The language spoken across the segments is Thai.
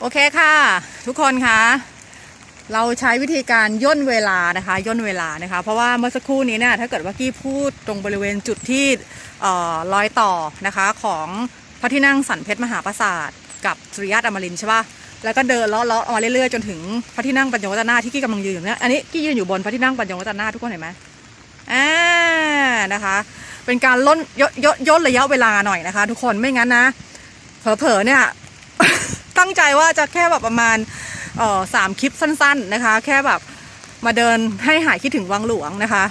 โอเคค่ะ ทุกคนคะเราใช้วิธีการย่นเวลานะคะย่นเวลานะคะ เพราะว่าเมื่อสักครู่นี้เนี่ยถ้าเกิดว่ากี้พูดตรงบริเวณจุดที่เอ่อรอยต่อนะคะของพระที่นั่งสันเพชรมหาปราสาทกับสุริยะอมรินใช่ปะแล้วก็เดินเลาะเลาะมาเรื่อยๆจนถึงพระที่นั่งปัญจวัฒนาที่กี้กำลังยืนอยู่เนี่ยอันนี้กี้ยืนอยู่บนพระที่นั่งปัญจวัฒนาทุกคนเห็นไหมอ่านะคะ เป็นการล้นยยย่นระยะเวลาหน่อยนะคะ ทุกคนไม่งั้นนะเผลอๆเนี่ย ตั้งใจว่าจะแค่แบบประมาณเอ่อสามคลิปสั้น ๆนะคะ แค่แบบมาเดินให้หายคิดถึงวังหลวงนะคะ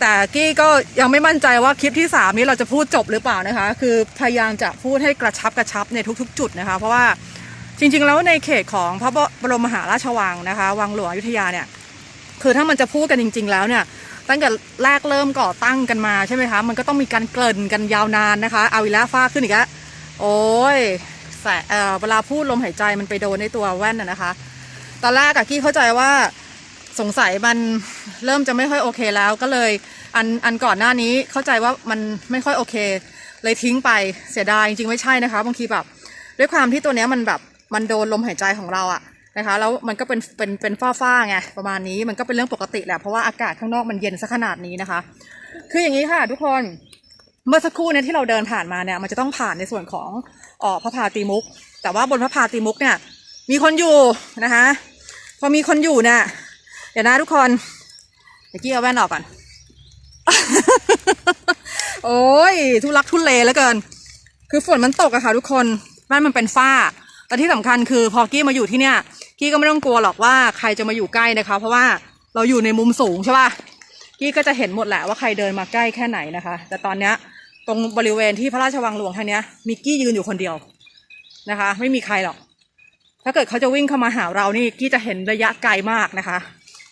แต่กี้ก็ยังไม่มั่นใจว่าคลิปที่ 3 นี้เราจะพูดจบหรือเปล่านะคะ คือพยายามจะพูดให้กระชับกระชับในทุก ๆ จุดนะคะ เพราะว่าจริง ๆ แล้วในเขตของพระบรมมหาราชวังนะคะ วังหลวงอยุธยาเนี่ยคือถ้ามันจะพูดกันจริง ๆ แล้วเนี่ยตั้งแต่แรกเริ่มก่อตั้งกันมาใช่ไหมคะ มันก็ต้องมีการเกริ่นกันยาวนานนะคะ เอาอีกแล้วฟ้าขึ้นอีกแล้วโอ้ย สเอ่อเวลาพูดลมหายใจมันไปโดนในตัวแว่นนะนะคะ ตอนแรกอะกี้เข้าใจว่าสงสัยมันเริ่มจะไม่ค่อยโอเคแล้วก็เลยอันอันก่อนหน้านี้เข้าใจว่ามันไม่ค่อยโอเค เลยทิ้งไปเสียดายจริงๆไม่ใช่นะคะบางทีแบบด้วยความที่ตัวเนี้ยมันแบบมันโดนลมหายใจของเราอะนะคะแล้วมันก็เป็นเป็นเป็นฝ้าๆไงประมาณนี้มันก็เป็นเรื่องปกติแหละเพราะว่าอากาศข้างนอกมันเย็นซะขนาดนี้นะคะ คืออย่างนี้ค่ะทุกคนเมื่อสักครู่เนี่ยที่เราเดินผ่านมาเนี่ยมันจะต้องผ่านในส่วนของ ออพระพาตีมุก แต่ว่าบนพระพาตีมุกเนี่ย มีคนอยู่นะคะ พอมีคนอยู่เนี่ยเดี๋ยวนะทุกคนเดี๋ยวกี้เอาแว่นออกก่อน โอ้ยทุลักทุเลแล้วเกิน คือฝนมันตกอะค่ะทุกคนบ้านมันเป็นฝ้าแต่ที่สำคัญคือพอกี้มาอยู่ที่เนี่ยกี้ก็ไม่ต้องกลัวหรอกว่าใครจะมาอยู่ใกล้นะคะ เพราะว่าเราอยู่ในมุมสูงใช่ป่ะกี้ก็จะเห็นหมดแหละว่าใครเดินมาใกล้แค่ไหนนะคะ แต่ตอนเนี้ย ตรงบริเวณที่พระราชวังหลวงทางเนี้ยมีกี้ยืนอยู่คนเดียวนะคะ ไม่มีใครหรอก ถ้าเกิดเขาจะวิ่งเข้ามาหาเรานี่กี้จะเห็นระยะไกลมากนะคะ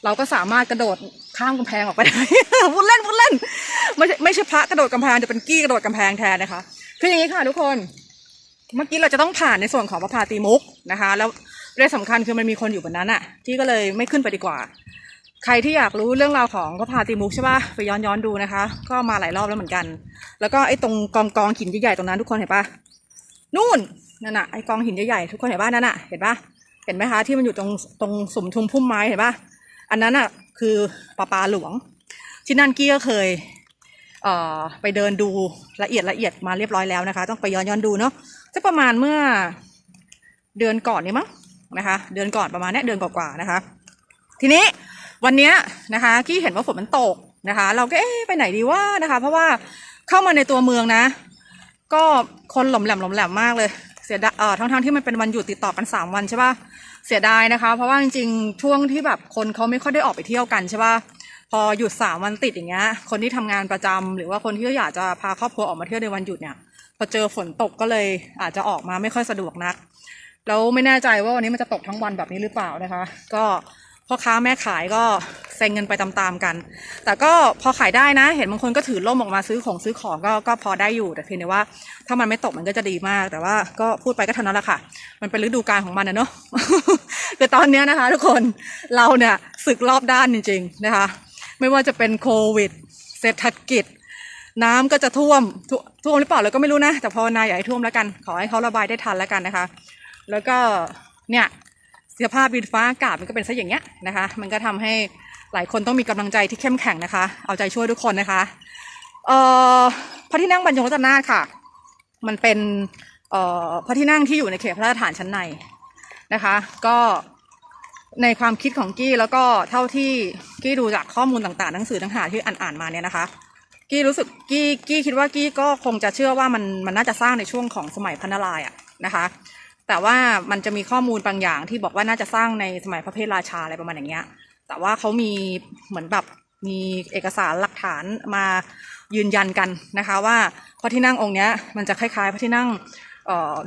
เราก็สามารถกระโดดข้ามกำแพงออกไปได้พูดเล่นพูดเล่น ไม่ใช่ไม่ใช่พระกระโดดกำแพงจะเป็นกี้กระโดดกำแพงแทนนะคะ คืออย่างนี้ค่ะทุกคน เมื่อกี้เราจะต้องผ่านในส่วนของพระพาตีมุกนะคะ แล้วประเด็นสำคัญคือมันมีคนอยู่บนนั้นอะที่ก็เลยไม่ขึ้นไปดีกว่า ใครที่อยากรู้เรื่องราวของพระพาตีมุกใช่ปะไปย้อนย้อนดูนะคะ ก็มาหลายรอบแล้วเหมือนกัน แล้วก็ไอ้ตรงกองกองหินใหญ่ๆตรงนั้นทุกคนเห็นปะนู่นนั่นน่ะไอ้กองหินใหญ่ๆทุกคนเห็นปะนั่นน่ะเห็นปะเห็นไหมคะที่มันอยู่ตรงตรงสมทุมพุ่มไม้เห็นปะอันนั้นอะคือปลาปลาหลวง ที่นั่นกี้ก็เคยเอ่อไปเดินดูละเอียดละเอียดมาเรียบร้อยแล้วนะคะ ต้องไปย้อนย้อนดูเนาะสักประมาณเมื่อเดือนก่อนนี่มั้งนะคะ เดือนก่อนประมาณเนี้ยเดือนกว่าๆนะคะ ทีนี้ วันนี้นะคะกี้เห็นว่าฝนมันตกนะคะ เราก็เอ๊ะไปไหนดีว่านะคะ เพราะว่าเข้ามาในตัวเมืองนะ ก็คนหล่อมแหลมหล่อมแหลมมากเลย เสียดายเอ่อทั้งทั้งๆที่มันเป็นวันหยุดติดต่อกันสามวันใช่ป่ะเสียดายนะคะ เพราะว่าจริงๆช่วงที่แบบคนเขาไม่ค่อยได้ออกไปเที่ยวกันใช่ป่ะพอหยุดสามวันติดอย่างเงี้ยคนที่ทำงานประจำหรือว่าคนที่อยากจะพาครอบครัวออกมาเที่ยวในวันหยุดเนี่ยพอเจอฝนตกก็เลยอาจจะออกมาไม่ค่อยสะดวกนักแล้วไม่แน่ใจว่าวันนี้มันจะตกทั้งวันแบบนี้หรือเปล่านะคะ ก็ พ่อค้าแม่ขายก็เซ็งเงินไปตามๆกัน แต่ก็พอขายได้นะ เห็นบางคนก็ถือร่มออกมาซื้อของซื้อของก็ก็พอได้อยู่ แต่เพียงแต่ว่า ถ้ามันไม่ตกมันก็จะดีมาก แต่ว่าก็พูดไปก็เท่านั้นแหละค่ะ มันเป็นฤดูกาลของมันนะเนาะ คือตอนนี้นะคะ ทุกคน เราเนี่ยศึกรอบด้านจริง ๆนะคะ ไม่ว่าจะเป็นโควิด เศรษฐกิจ น้ำก็จะท่วมท,ท่วมหรือเปล่าเราก็ไม่รู้นะ แต่ภาวนาอย่าให้ท่วมแล้วกัน ขอให้เขาระบายได้ทันแล้วกันนะคะ แล้วก็เนี่ย สภาพดินฟ้าอากาศมันก็เป็นซะอย่างเงี้ยนะคะ มันก็ทำให้หลายคนต้องมีกำลังใจที่เข้มแข็งนะคะ เอาใจช่วยทุกคนนะคะเอ่อพระที่นั่งบรรยงรัตนาค่ะ มันเป็นเอ่อพระที่นั่งที่อยู่ในเขตพระราชฐานชั้นในนะคะ ก็ในความคิดของกี้แล้วก็เท่าที่กี้ดูจากข้อมูลต่างๆหนังสือต่างๆที่อ่านๆมาเนี่ยนะคะ กี้รู้สึกกี้กี้คิดว่ากี้ก็คงจะเชื่อว่ามันมันน่าจะสร้างในช่วงของสมัยพันนารายอะนะคะ แต่ว่ามันจะมีข้อมูลบางอย่างที่บอกว่าน่าจะสร้างในสมัยพระเพทราชาอะไรประมาณอย่างเงี้ย แต่ว่าเขามีเหมือนแบบมีเอกสารหลักฐานมายืนยันกันนะคะว่าพระที่นั่งองค์เนี้ยมันจะคล้ายๆพระที่นั่ง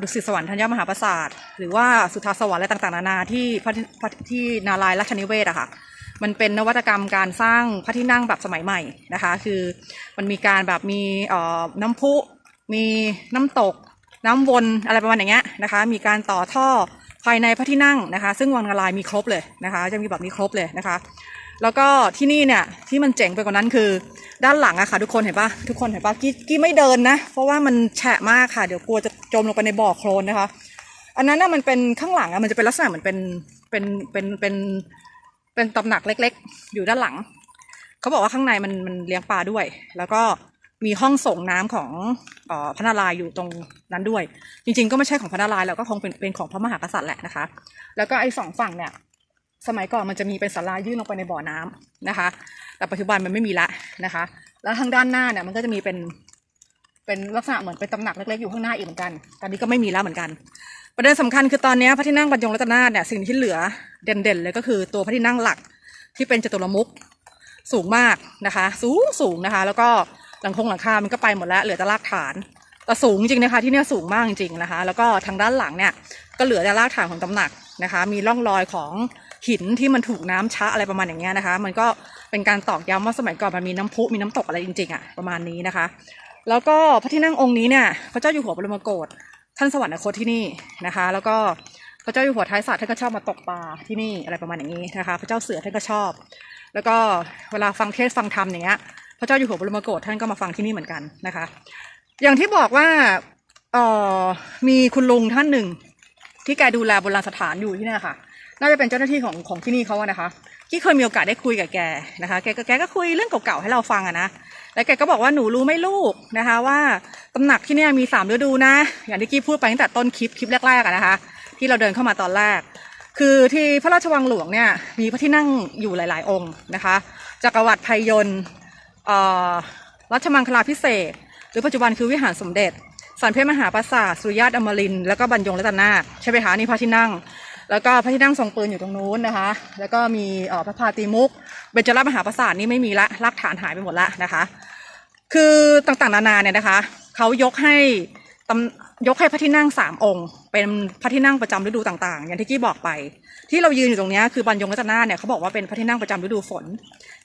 ดุสิตสวรรค์ธัญญมหาปราสาทหรือว่าสุทาสวรรค์อะไรต่างๆนานาที่พระที่พระที่นารายณ์ราชนิเวศอะค่ะมันเป็นนวัตกรรมการสร้างพระที่นั่งแบบสมัยใหม่นะคะ คือมันมีการแบบมีน้ำพุ มีน้ำตก น้ำวนอะไรประมาณอย่างเงี้ยนะคะ มีการต่อท่อภายในพระที่นั่งนะคะ ซึ่งวังนารายมีครบเลยนะคะ จะมีแบบนี้ครบเลยนะคะ แล้วก็ที่นี่เนี่ยที่มันเจ๋งไปกว่านั้นคือ ด้านหลังอะค่ะทุกคนเห็นปะทุกคนเห็นปะกี้กี้ไม่เดินนะ เพราะว่ามันแฉะมากค่ะเดี๋ยวกลัวจะจมลงไปในบ่อโคลนนะคะ อันนั้นน่ะมันเป็นข้างหลังอะมันจะเป็นลักษณะเหมือนเป็นเป็นเป็นเป็นเป็นตำหนักเล็ก ๆ อยู่ด้านหลังเขาบอกว่าข้างในมันมันเลี้ยงปลาด้วย แล้วก็ มีห้องส่งน้ำของออพระนารายณ์อยู่ตรงนั้นด้วย จริง ๆ ก็ไม่ใช่ของพระนารายณ์แล้วก็คงเป็นเป็นของพระมหากษัตริย์แหละนะคะ แล้วก็ไอ้สองฝั่งเนี่ย สมัยก่อนมันจะมีเป็นศาลายื่นลงไปในบ่อน้ำนะคะ แต่ปัจจุบันมันไม่มีละนะคะ แล้วทางด้านหน้าเนี่ยมันก็จะมีเป็นเป็นลักษณะเหมือนเป็นตำหนักเล็กๆอยู่ข้างหน้าอีกเหมือนกัน ตอนนี้ก็ไม่มีแล้วเหมือนกัน ประเด็นสำคัญคือตอนนี้พระที่นั่งบรรยงรัตนาเนี่ยสิ่งที่เหลือเด่นๆเลยก็คือตัวพระที่นั่งหลักที่เป็นจตุรมุขสูงมากนะคะ สูงสูงนะคะ แล้วก็ หลังคงหลังคา มันก็ไปหมดแล้ว เหลือแต่รากฐาน แต่สูงจริงนะคะ ที่เนี่ยสูงมากจริงๆนะคะ แล้วก็ทางด้านหลังเนี่ย ก็เหลือแต่รากฐานของตำหนักนะคะ มีร่องรอยของหินที่มันถูกน้ำชะอะไรประมาณอย่างเงี้ยนะคะ มันก็เป็นการตอกย้ำว่าสมัยก่อนมันมีน้ำพุมีน้ำตกอะไรจริงๆอะประมาณนี้นะคะ แล้วก็พระที่นั่งองค์นี้เนี่ยพระเจ้าอยู่หัวบรมโกศท่านสวรรคตที่นี่นะคะ แล้วก็พระเจ้าอยู่หัวท้ายศาสตร์ท่านก็ชอบมาตกปลาที่นี่อะไรประมาณอย่างนี้นะคะ พระเจ้าเสือท่านก็ชอบ แล้วก็เวลาฟังเทศฟังธรรมอย่างเงี้ย พระเจ้าอยู่หัวบรมโกศท่านก็มาฟังที่นี่เหมือนกันนะคะ อย่างที่บอกว่าเออมีคุณลุงท่านหนึ่ง ที่แกดูแลโบราณสถานอยู่ที่นี่ค่ะ น่าจะเป็นเจ้าหน้าที่ของของที่นี่เขาอะนะคะ ที่เคยมีโอกาสได้คุยกับแกนะคะแกก็แกก็คุยเรื่องเก่าๆให้เราฟังอะนะแล้วแกก็บอกว่าหนูรู้ไหมลูกนะคะ ว่าตำหนักที่เนี่ยมีสามฤดูนะ อย่างที่กี้พูดไปตั้งแต่ต้นคลิปคลิปแรกๆอะนะคะ ที่เราเดินเข้ามาตอนแรก คือที่พระราชวังหลวงเนี่ยมีพระที่นั่งอยู่หลาย ๆ องค์นะคะจักรวรรดิพยนต์ รัชมังคลาพิเศษ หรือปัจจุบันคือวิหารสมเด็จสันเพชรมหาปราสาทสุริยาตอมรินแล้วก็บรรยงรัตนาใช่ไหมคะนี่พระที่นั่ง แล้วก็พระที่นั่งทรงปืนอยู่ตรงนู้นนะคะ แล้วก็มีพระพาตีมุกเบญจรมหาปราสาทนี่ไม่มีละรากฐานหายไปหมดละนะคะ คือต่างๆนานาเนี่ยนะคะเขายกให้ตำยกให้พระที่นั่งสามองค์ เป็นพระที่นั่งประจำฤดูต่างๆ อย่างที่กี้บอกไป ที่เรายืนอยู่ตรงนี้คือบรรยงรัตนาเนี่ยเขาบอกว่าเป็นพระที่นั่งประจำฤดูฝน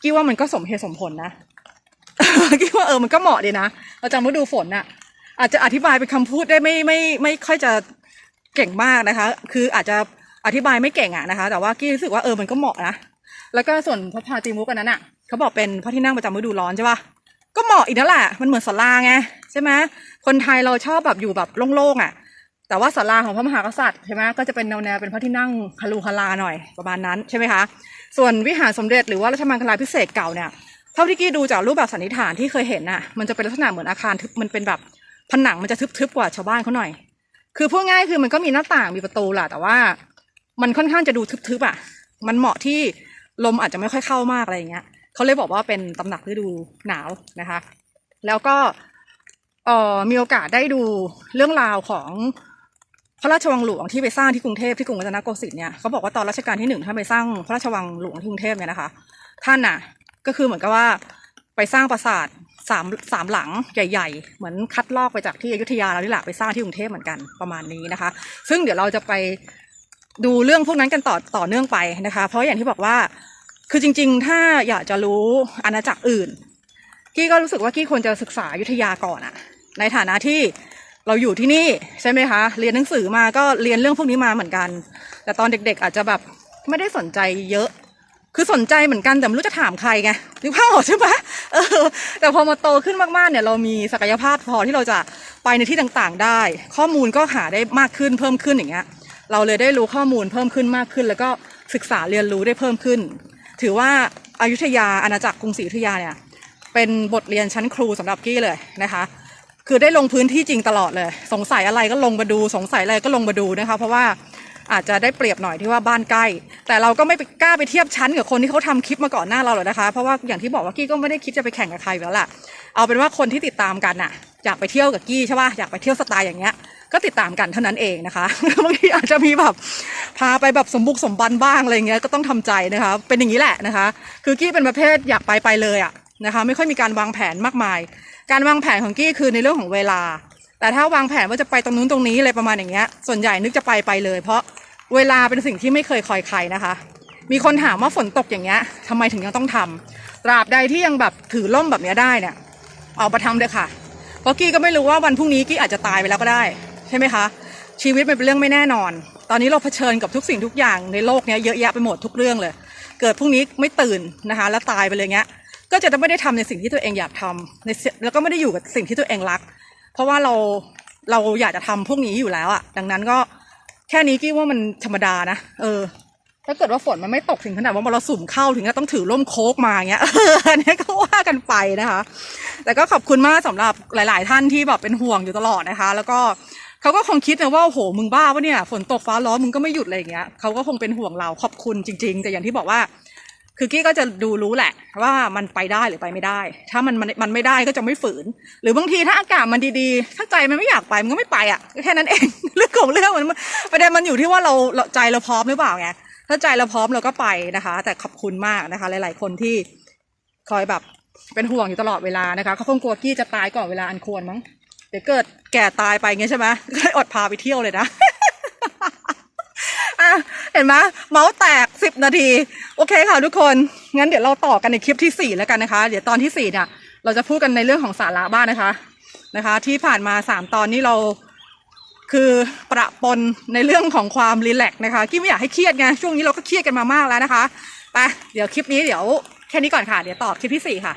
กี้ว่ามันก็สมเหตุสมผลนะ กี้ว่าเออมันก็เหมาะดีนะประจำฤดูฝนน่ะอาจจะอธิบายเป็นคำพูดได้ไม่ไม่ไม่ค่อยจะเก่งมากนะคะ คืออาจจะอธิบายไม่เก่งอะนะคะ แต่ว่ากี้รู้สึกว่าเออมันก็เหมาะนะแล้วก็ส่วนพระพาตีมุกอันนั้นอะเขาบอกเป็นพระที่นั่งประจำฤดูร้อนใช่ปะก็เหมาะอีกนั่นแหละมันเหมือนศาลาไงใช่ไหมคนไทยเราชอบแบบอยู่แบบโล่งๆอะแต่ว่าศาลาของพระมหากษัตริย์ใช่ไหมก็จะเป็นแนวแนวเป็นพระที่นั่งฮาลูฮาลาหน่อยประมาณนั้นใช่ไหมคะ ส่วนวิหารสมเด็จหรือว่าราชมังคลาพิเศษเก่าเนี่ย เท่าที่กี้ดูจากรูปแบบสันนิษฐานที่เคยเห็นน่ะ มันจะเป็นลักษณะเหมือนอาคารทึบมันเป็นแบบผนังมันจะทึบๆกว่าชาวบ้านเขาหน่อย คือพูดง่ายคือมันก็มีหน้าต่างมีประตูแหละแต่ว่า มันค่อนข้างจะดูทึบๆอะ มันเหมาะที่ลมอาจจะไม่ค่อยเข้ามากอะไรอย่างเงี้ยเขาเลยบอกว่าเป็นตำหนักฤดูหนาวนะคะ แล้วก็เอ่อมีโอกาสได้ดูเรื่องราวของพระราชวังหลวงที่ไปสร้างที่กรุงเทพที่กรุงรัตนโกสินทร์เนี่ยเขาบอกว่าตอนรัชกาลที่หนึ่งท่านไปสร้างพระราชวังหลวงที่กรุงเทพเนี่ยนะคะ ท่านน่ะ ก็คือเหมือนกับว่าไปสร้างปราสาทสามสามหลังใหญ่ๆ เหมือนคัดลอกไปจากที่อยุธยาเรานี่แหละไปสร้างที่กรุงเทพเหมือนกันประมาณนี้นะคะ ซึ่งเดี๋ยวเราจะไปดูเรื่องพวกนั้นกันต่อต่อเนื่องไปนะคะ เพราะอย่างที่บอกว่าคือจริง ๆ ถ้าอยากจะรู้อาณาจักรอื่นกี้ก็รู้สึกว่ากี้ควรจะศึกษาอยุธยาก่อนอะในฐานะที่เราอยู่ที่นี่ใช่ไหมคะ เรียนหนังสือมาก็เรียนเรื่องพวกนี้มาเหมือนกัน แต่ตอนเด็กๆ อาจจะแบบไม่ได้สนใจเยอะ คือสนใจเหมือนกันแต่ไม่รู้จะถามใครไงนึกภาพออกใช่ไหมเออ แต่พอมาโตขึ้นมากๆเนี่ยเรามีศักยภาพพอที่เราจะไปในที่ต่างๆ ได้ ข้อมูลก็หาได้มากขึ้นเพิ่มขึ้นอย่างเงี้ย เราเลยได้รู้ข้อมูลเพิ่มขึ้นมากขึ้น แล้วก็ศึกษาเรียนรู้ได้เพิ่มขึ้น ถือว่าอายุทยาอาณาจักรกรุงศรีอยุธยาเนี่ยเป็นบทเรียนชั้นครูสำหรับกี้เลยนะคะ คือได้ลงพื้นที่จริงตลอดเลย สงสัยอะไรก็ลงมาดู สงสัยอะไรก็ลงมาดูนะคะ เพราะว่า อาจจะได้เปรียบหน่อยที่ว่าบ้านใกล้ แต่เราก็ไม่ไปกล้าไปเทียบชั้นกับคนที่เขาทำคลิปมาก่อนหน้าเราหรอกนะคะ เพราะว่าอย่างที่บอกว่ากี้ก็ไม่ได้คิดจะไปแข่งกับใครแล้วล่ะ เอาเป็นว่าคนที่ติดตามกันน่ะอยากไปเที่ยวกับกี้ใช่ป่ะอยากไปเที่ยวสไตล์อย่างเงี้ยก็ติดตามกันเท่านั้นเองนะคะบางทีอาจจะมีแบบพาไปแบบสมบุกสมบันบ้างอะไรเงี้ยก็ต้องทำใจนะคะ เป็นอย่างนี้แหละนะคะ คือกี้เป็นประเภทอยากไปไปเลยอะนะคะ ไม่ค่อยมีการวางแผนมากมาย การวางแผนของกี้คือในเรื่องของเวลา แต่ถ้าวางแผนว่าจะไปตรงนู้นตรงนี้อะไรประมาณอย่างเงี้ย ส่วนใหญ่นึกจะไปไปเลย เพราะเวลาเป็นสิ่งที่ไม่เคยคอยใครนะคะ มีคนถามว่าฝนตกอย่างเงี้ยทำไมถึงยังต้องทำตราบใดที่ยังแบบถือล่มแบบเนี้ยได้เนี่ยเอามาทำเลยค่ะ เพราะกี้ก็ไม่รู้ว่าวันพรุ่งนี้กี้อาจจะตายไปแล้วก็ได้ ใช่ไหมคะ ชีวิตมันเป็นเรื่องไม่แน่นอน ตอนนี้เราเผชิญกับทุกสิ่งทุกอย่างในโลกเนี้ยเยอะแยะไปหมดทุกเรื่องเลย เกิดพรุ่งนี้ไม่ตื่นนะคะ แล้วตายไปเลยเงี้ย ก็จะไม่ได้ทำในสิ่งที่ตัวเองอยากทำในแล้วก็ไม่ได้อยู่กับสิ่งที่ตัวเองรัก เพราะว่าเราเราอยากจะทำพวกนี้อยู่แล้วอะดังนั้นก็แค่นี้กี้ว่ามันธรรมดานะเออ ถ้าเกิดว่าฝนมันไม่ตกถึงขนาดว่ามรสุมเข้าถึงจะต้องถือร่มโคกมาเงี้ยอันนี้ก็ว่ากันไปนะคะ แต่ก็ขอบคุณมากสำหรับหลาย ๆ ท่านที่แบบเป็นห่วงอยู่ตลอดนะคะ แล้วก็เขาก็คงคิดนะว่าโอ้โหมึงบ้าปะเนี่ยฝนตกฟ้าร้องมึงก็ไม่หยุดอะไรอย่างเงี้ยเขาก็คงเป็นห่วงเราขอบคุณจริง ๆ แต่อย่างที่บอกว่า คือกี้ก็จะดูรู้แหละ ว่ามันไปได้หรือไปไม่ได้ ถ้ามันมันมันไม่ได้ก็จะไม่ฝืน หรือบางทีถ้าอากาศมันดีๆ ถ้าใจมันไม่อยากไปมันก็ไม่ไปอะแค่นั้นเอง เรื่องของเรื่องมันประเด็นมันอยู่ที่ว่าเราเราใจเราพร้อมหรือเปล่าไงถ้าใจเราพร้อมเราก็ไปนะคะ แต่ขอบคุณมากนะคะ หลาย ๆ คนที่คอยแบบเป็นห่วงอยู่ตลอดเวลานะคะเขาคงกลัวกี้จะตายก่อนเวลาอันควรมั้งเดี๋ยวเกิดแก่ตายไปเงี้ยใช่ไหมก็เลยอดพาไปเที่ยวเลยนะ อะเห็นไหมเมาส์แตกสิบนาที โอเคค่ะทุกคน งั้นเดี๋ยวเราต่อกันในคลิปที่สี่แล้วกันนะคะ เดี๋ยวตอนที่สี่เนี่ย เราจะพูดกันในเรื่องของสาระบ้างนะคะ นะคะ ที่ผ่านมาสามตอนนี้เราคือประปนในเรื่องของความรีแลกนะคะ กี้ไม่อยากให้เครียดไง ช่วงนี้เราก็เครียดกันมามากแล้วนะคะ ไป เดี๋ยวคลิปนี้เดี๋ยวแค่นี้ก่อนค่ะ เดี๋ยวต่อคลิปที่สี่ค่ะ